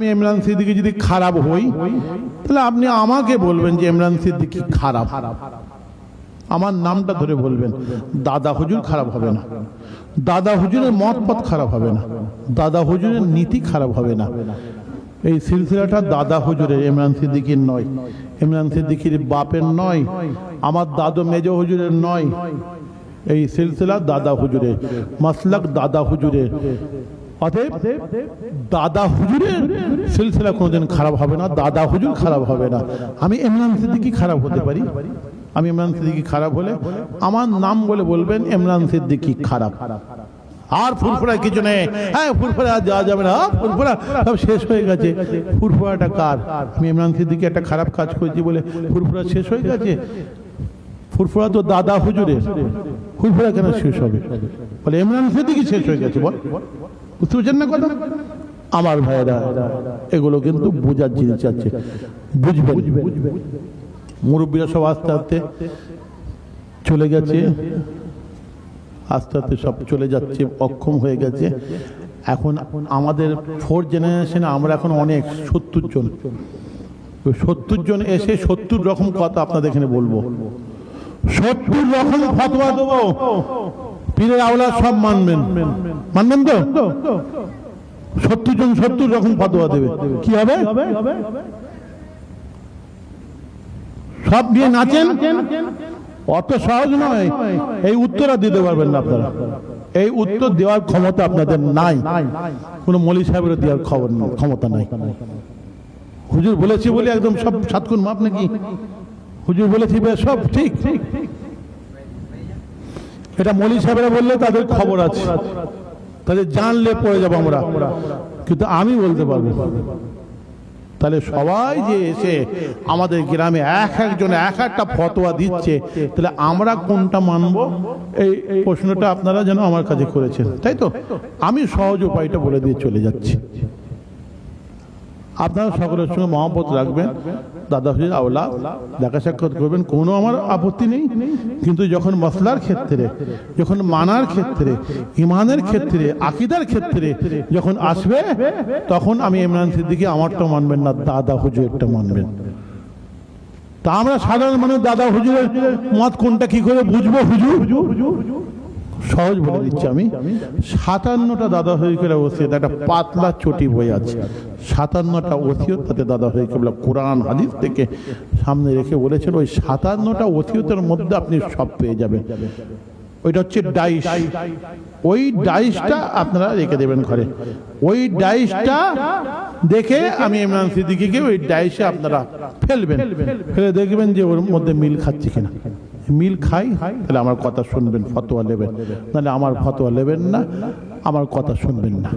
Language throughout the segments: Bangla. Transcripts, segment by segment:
আমি ইমরান সিদ্দিকি যদি খারাপ হই, তাহলে আপনি আমাকে বলবেন যে ইমরান সিদ্দিকি খারাপ। আমার নামটা ধরে বলবেন, দাদা হুজুর খারাপ হবে না। দাদা হুজুরের মত পথ খারাপ হবে না। দাদা হুজুরের নীতি খারাপ হবে না। এই সিলসিলাটা দাদা হুজুরের, ইমরান সিদ্দিকির নয়। ইমরান সিদ্দিকির বাপের নয়, আমার দাদু মেজ হুজুরের নয়। এই সিলসিলা দাদা হুজুরের, মাসলাক দাদা হুজুরের। অতএব দাদা হুজুরের সিলসিলা কোনোদিন খারাপ হবে না, দাদা হুজুর খারাপ হবে না। আমি ইমরান সিদ্দিকি খারাপ হতে পারি। আমি ইমরান সিদ্দিকি খারাপ হলে আমার নাম বলে বলবেন, ইমরান সিদ্দিকি খারাপ। আর ফুরফুরা কিছু নেই। হ্যাঁ ফুরফুরা যাওয়া যাবে না। ফুরফুরা সব শেষ হয়ে গেছে। ফুরফুরাটা কার? আমি ইমরান সিদ্দিকি একটা খারাপ কাজ করেছি বলে ফুরফুরা শেষ হয়ে গেছে? ফুরফুরা তো দাদা হুজুরের। ফুরফুরা কেন শেষ হবে? বলে ইমরান সিদ্দিকি শেষ হয়ে গেছে, বল। আমার ভাইয়েরা, এগুলো কিন্তু বোঝার জিনিস আছে। বুঝবেন। মুরব্বীরা সব আস্তে আস্তে চলে গেছে। আস্তে আস্তে সব চলে যাচ্ছে, অক্ষম হয়ে গেছে। এখন আমাদের ফোর জেনারেশনে আমরা এখন অনেক সত্তর জন। সত্তর জন এসে সত্তর রকম কথা আপনাদের এখানে বলব। সত্তর রকম ফতোয়া দেবো। পীরের আওলা সব মানবেন। মানবেন তো? সত্তর জন সত্তর রকম ফতোয়া দেবে। কি হবে? সব দিয়ে নাচেন? অত সহজ নয়। এই উত্তর আর দিতে পারবেন না আপনারা। এই উত্তর দেওয়ার ক্ষমতা আপনাদের নাই। কোনো মলি সাহেবের দেওয়ার খবর ক্ষমতা নাই। হুজুর বলেছি বলে একদম সব সাতক্ষণ মাপ নাকি? হুজুর বলেছি বলে সব ঠিক। এটা মলি সাহেবরা বললে তাদের খবর আছে। তাদের জানলে পড়ে যাব আমরা। কিন্তু আমি বলতে পারব। তাহলে সবাই যে এসে আমাদের গ্রামে এক একজন, এক একটা ফতোয়া দিচ্ছে, তাহলে আমরা কোনটা মানব? এই প্রশ্নটা আপনারা যেন আমার কাছে করেছেন। তাই তো? আমি সহজ উপায়টা বলে দিয়ে চলে যাচ্ছি। আপনারা সকলের সঙ্গে মহব্বত রাখবেন। দাদা হুজুর, আওলা, দেখা সাক্ষাৎ করবেন। কোনো আমার আপত্তি নেই। কিন্তু যখন মশলার ক্ষেত্রে, যখন মানার ক্ষেত্রে, ইমানের ক্ষেত্রে, আকিদার ক্ষেত্রে যখন আসবে, তখন আমি ইমরান সিদ্দিকি আমারটা মানবেন না, দাদা হুজুরটা মানবেন। তা আমরা সাধারণ মানুষ, দাদা হুজুরের মত কোনটা কি করে বুঝব হুজুর? সহজ বলে দিচ্ছি আমি। সাতান্নটা দাদা হয়ে গেলে ওসিয়ত একটা পাতলা চটি বই আছে। সাতান্নটা ওসিয়ত তাতে দাদা হয়ে গেলে কোরআন হাদিস থেকে সামনে রেখে বলেছিল ওই সাতান্নটা ওসিয়তের মধ্যে আপনি সব পেয়ে যাবেন। ওইটা হচ্ছে ডাইস ওই ডাইসটা আপনারা রেখে দেবেন ঘরে। ওই ডাইসটা দেখে আমি ইমরান সিদ্দিকিকে ওই ডাইসে আপনারা ফেলবেন। ফেলে দেখবেন যে ওর মধ্যে মিল খাচ্ছে কিনা। মিল খাই, তাহলে আমার কথা শুনবেন, ফতোয়া নেবেন। নাহলে আমার ফতোয়া নেবেন না, আমার কথা শুনবেন না।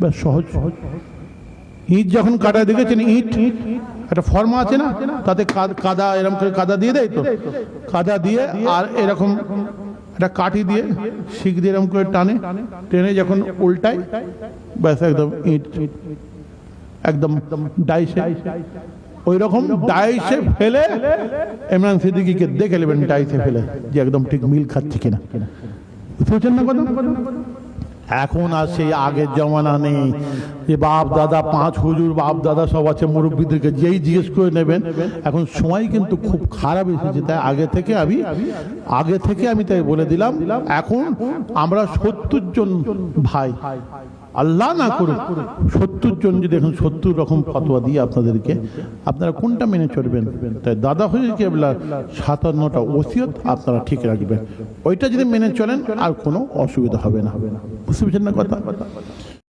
বেশ সহজ। সহজ ইট যখন কাটা দেখেছেন ইট? একটা ফর্মা আছে না? তাতে কাদ- কাদা, এরকম করে কাদা দিয়ে দেয় তো? কাদা দিয়ে আর এরকম একটা কাঠি দিয়ে শিখ দিয়ে এরকম করে টানে। টেনে যখন উল্টায়, ব্যাস, একদম ইট, একদম ডাইসে। ওই রকম ডাইসে ফেলে ইমরান সিদ্দিকিকে দেখে নেবেন ডাইসে ফেলে যে একদম ঠিক মিল খাচ্ছে কিনা। বুঝতে পারছেন না কথা? এখন আর সেই আগের জমানা নেই। যে বাপ দাদা পাঁচ হুজুর বাপ দাদা সব আছে মুরব্বীদেরকে যেই জিজ্ঞেস করে নেবেন এখন সময় কিন্তু খুব খারাপ এসেছে। তাই আগে থেকে আমি আগে থেকে আমি তাই বলে দিলাম। এখন আমরা সত্তর জন ভাই আল্লাহ না করুক, সত্তর জন যদি এখন সত্তর রকম ফতোয়া দিয়ে আপনাদেরকে, আপনারা কোনটা মেনে চলবেন? তাই দাদা হয়ে কেবলার সাতান্নটা ওসিয়ত আপনারা ঠিক রাখবেন। ওইটা যদি মেনে চলেন, আর কোনো অসুবিধা হবে না। বুঝতে পারছেন না কথা?